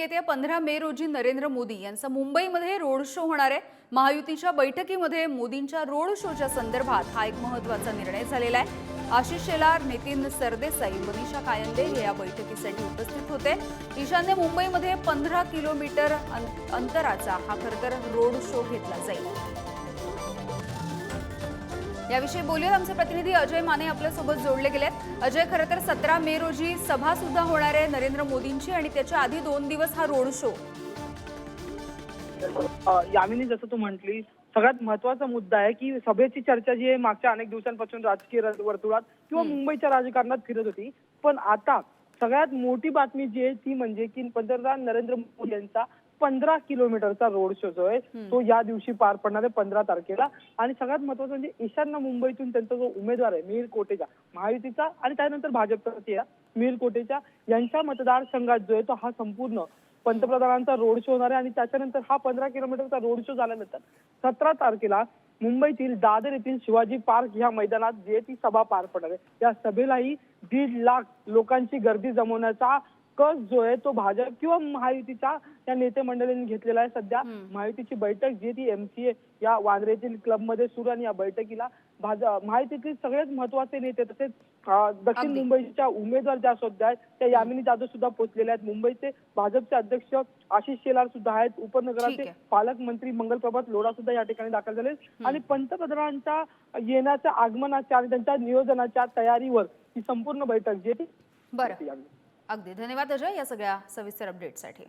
येत्या पंधरा मे रोजी नरेंद्र मोदी यांचा मुंबईमध्ये रोड शो होणार आहे. महायुतीच्या बैठकीमध्ये मोदींच्या रोड शोच्या संदर्भात हा एक महत्त्वाचा निर्णय झालेला आहे. आशिष शेलार नितीन सरदेसाई मनीषा कायंदे हे या बैठकीसाठी उपस्थित होते. ईशान्य मुंबईमध्ये पंधरा किलोमीटर अं- अंतराचा हा खरंतर रोड शो घेतला जाईल. याविषयी बोलूयात. आमचे प्रतिनिधी अजय माने आपल्यासोबत जोडले गेलेत. अजय खरं तर सतरा मे रोजी सभा सुद्धा होणार आहे नरेंद्र मोदींची आणि त्याच्या आधी दोन दिवस हा रोड शो. यामिनी जसं तू म्हटली सगळ्यात महत्त्वाचा मुद्दा आहे की सभेची चर्चा जी आहे मागच्या अनेक दिवसांपासून राजकीय वर्तुळात किंवा मुंबईच्या राजकारणात फिरत होती. पण आता सगळ्यात मोठी बातमी जी आहे ती म्हणजे की पंतप्रधान नरेंद्र मोदी यांचा पंधरा किलोमीटरचा रोड शो जो आहे तो या दिवशी पार पडणार आहे पंधरा तारखेला. आणि सगळ्यात महत्वाचं म्हणजे ईशान्य मुंबईतून त्यांचा जो उमेदवार आहे मिहिर कोटेचा महायुतीचा आणि त्यानंतर भाजपचा मिहिर कोटेचा यांच्या मतदारसंघात जो आहे तो हा संपूर्ण पंतप्रधानांचा रोड शो होणार आहे. आणि त्याच्यानंतर हा पंधरा किलोमीटरचा रोड शो झाल्यानंतर सतरा तारखेला मुंबईतील दादर येथील शिवाजी पार्क ह्या मैदानात जे ती सभा पार पडणार आहे. या सभेलाही दीड लाख लोकांची गर्दी जमवण्याचा कस जो आहे तो भाजप किंवा महायुतीच्या या नेते मंडळींनी घेतलेला आहे सध्या. महायुतीची बैठक जी ती एमसीए या वांद्रेतील क्लबमध्ये सुरू आणि या बैठकीला भाजप महायुतीतील सगळेच महत्त्वाचे नेते तसेच दक्षिण. मुंबईच्या उमेदवार ज्या सध्या आहेत त्या यामिनी जाधव सुद्धा पोहोचलेल्या आहेत. मुंबईचे भाजपचे अध्यक्ष आशिष शेलार सुद्धा आहेत. उपनगराचे. पालकमंत्री मंगलप्रभात लोढा सुद्धा या ठिकाणी दाखल झाले आणि पंतप्रधानांच्या येण्याच्या आगमनाच्या आणि त्यांच्या नियोजनाच्या तयारीवर ही संपूर्ण बैठक जी ती बरं. अगदी धन्यवाद अजय या सगळ्या सविस्तर अपडेटसाठी